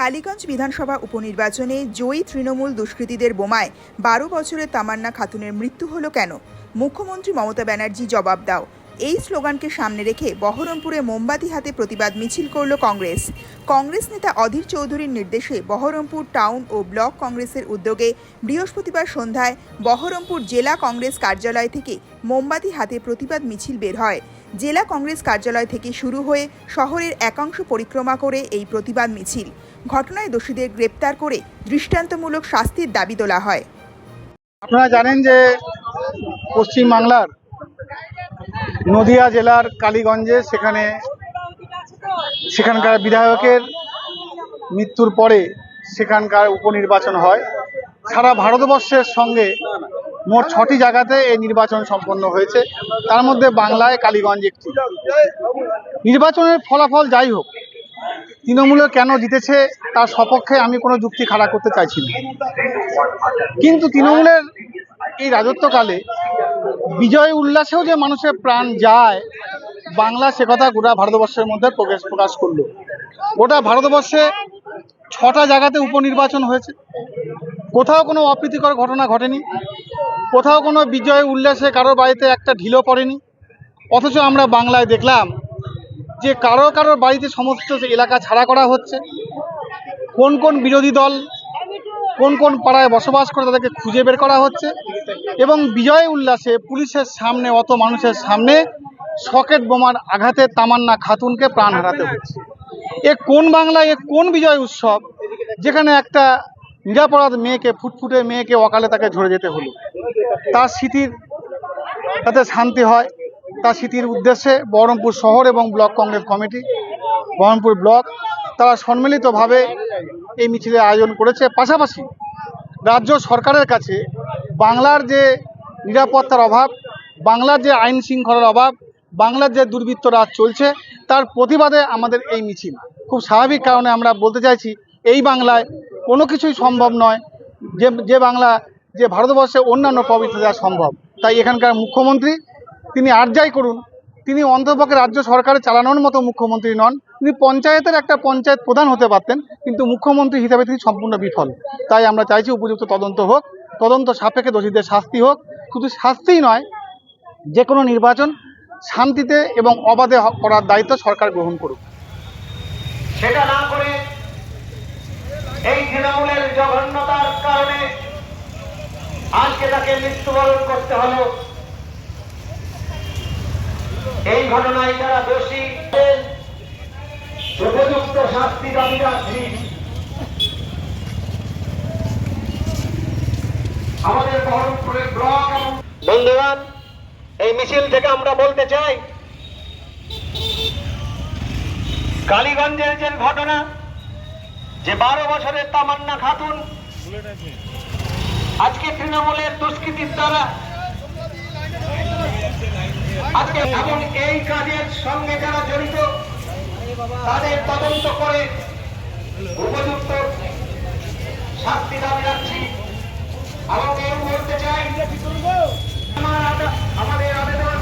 কালীগঞ্জ বিধানসভা উপনির্বাচনে জয়ী তৃণমূল দুষ্কৃতীদের বোমায় বারো বছরের তামান্না খাতুনের মৃত্যু হলো কেন? মুখ্যমন্ত্রী মমতা ব্যানার্জি জবাব দাও। এই স্লোগানকে সামনে রেখে বহরমপুরে মোমবাতি হাতে প্রতিবাদ মিছিল করল কংগ্রেস। কংগ্রেস নেতা অধীর চৌধুরীর নির্দেশে বহরমপুর টাউন ও ব্লক কংগ্রেসের উদ্যোগে বৃহস্পতিবার সন্ধ্যায় বহরমপুর জেলা কংগ্রেস কার্যালয় থেকে মোমবাতি হাতে প্রতিবাদ মিছিল বের হয়। জেলা কংগ্রেস কার্যালয় থেকে শুরু হয়ে শহরের একাংশ পরিক্রমা করে এই প্রতিবাদ মিছিল। ঘটনায় দোষীদের গ্রেপ্তার করে দৃষ্টান্তমূলক শাস্তির দাবি তোলা হয়। আপনারা জানেন যে পশ্চিম বাংলার নদিয়া জেলার কালীগঞ্জে সেখানে সেখানকার বিধায়কের মৃত্যুর পরে সেখানকার উপনির্বাচন হয়। সারা ভারতবর্ষের সঙ্গে মোট ছটি জায়গাতে এই নির্বাচন সম্পন্ন হয়েছে। তার মধ্যে বাংলায় কালীগঞ্জ একটি। নির্বাচনের ফলাফল যাই হোক তৃণমূলে কেন জিতেছে তার সপক্ষে আমি কোনো যুক্তি খাড়া করতে চাইছি না। কিন্তু তৃণমূলের এই রাজত্বকালে বিজয় উল্লাসেও যে মানুষের প্রাণ যায়, বাংলা সে কথা গোটা ভারতবর্ষের মধ্যে প্রকাশ প্রকাশ করল। গোটা ভারতবর্ষে ছটা জায়গাতে উপনির্বাচন হয়েছে। কোথাও কোনো অপ্রীতিকর ঘটনা ঘটেনি। কোথাও কোনো বিজয় উল্লাসে কারোর বাড়িতে একটা ঢিলো পড়েনি। অথচ আমরা বাংলায় দেখলাম যে কারও কারোর বাড়িতে সমস্ত এলাকা ছাড়া করা হচ্ছে। কোন কোন বিরোধী দল কোন কোন পাড়ায় বসবাস করে তাদেরকে খুঁজে বের করা হচ্ছে। এবং বিজয় উল্লাসে পুলিশের সামনে, অত মানুষের সামনে সকেট বোমার আঘাতে তামান্না খাতুনকে প্রাণ হারাতে হচ্ছে। এ কোন বাংলায়, এ কোন বিজয় উৎসব, যেখানে একটা নিরাপরাধ মেয়েকে, ফুটফুটে মেয়েকে অকালে তাকে ঝরে যেতে হলো। তার স্মৃতির, তাতে শান্তি হয়। তার স্মৃতির উদ্দেশ্যে বহরমপুর শহর এবং block Congress committee, Baharampur block তারা সম্মিলিতভাবে এই মিছিলের আয়োজন করেছে। পাশাপাশি রাজ্য সরকারের কাছে বাংলার যে নিরাপত্তার অভাব, বাংলার যে আইন শৃঙ্খলার অভাব, বাংলার যে দুর্বৃত্ত রাজ চলছে, তার প্রতিবাদে আমাদের এই মিছিল। খুব স্বাভাবিক কারণে আমরা বলতে চাইছি, এই বাংলায় কোনো কিছুই সম্ভব নয়। যে যে বাংলা, যে ভারতবর্ষে অন্যান্য প্রবৃত্তি দেওয়া সম্ভব। তাই এখানকার মুখ্যমন্ত্রী, তিনি আর যাই করুন তিনি অন্তপক্ষে রাজ্য সরকারের চালানোর মতো মুখ্যমন্ত্রী নন। তিনি পঞ্চায়েতের একটা পঞ্চায়েত প্রধান হতে পারতেন, কিন্তু মুখ্যমন্ত্রী হিসাবে তিনি সম্পূর্ণ বিফল। তাই আমরা চাইছি উপযুক্ত তদন্ত হোক, তদন্ত সাপেক্ষে দোষীদের শাস্তি হোক। শুধু শাস্তিই নয় যে কোনো নির্বাচন শান্তিতে এবং অবাধে করার দায়িত্ব সরকার গ্রহণ করুক। সেটা না করে এই তৃণমূলের জঘন্যতার কারণে আজকে তাকে মৃত্যুবরণ করতে হলো। এই ঘটনায় যারা দোষী উপযুক্ত শাস্তি দাবি রাখছি। আমাদের এই মিছিল থেকে আমরা বলতে চাই, কালীগঞ্জের যে ঘটনা, যে বারো বছরের তামান্না খাতুন, আজকে তৃণমূলের দুষ্কৃতির দ্বারা এবং এই কাজের সঙ্গে যারা জড়িত, তাদের তদন্ত করে উপযুক্ত শাস্তি দাবি রাখছি। আমাকে বলতে চাই, আমার আবেদন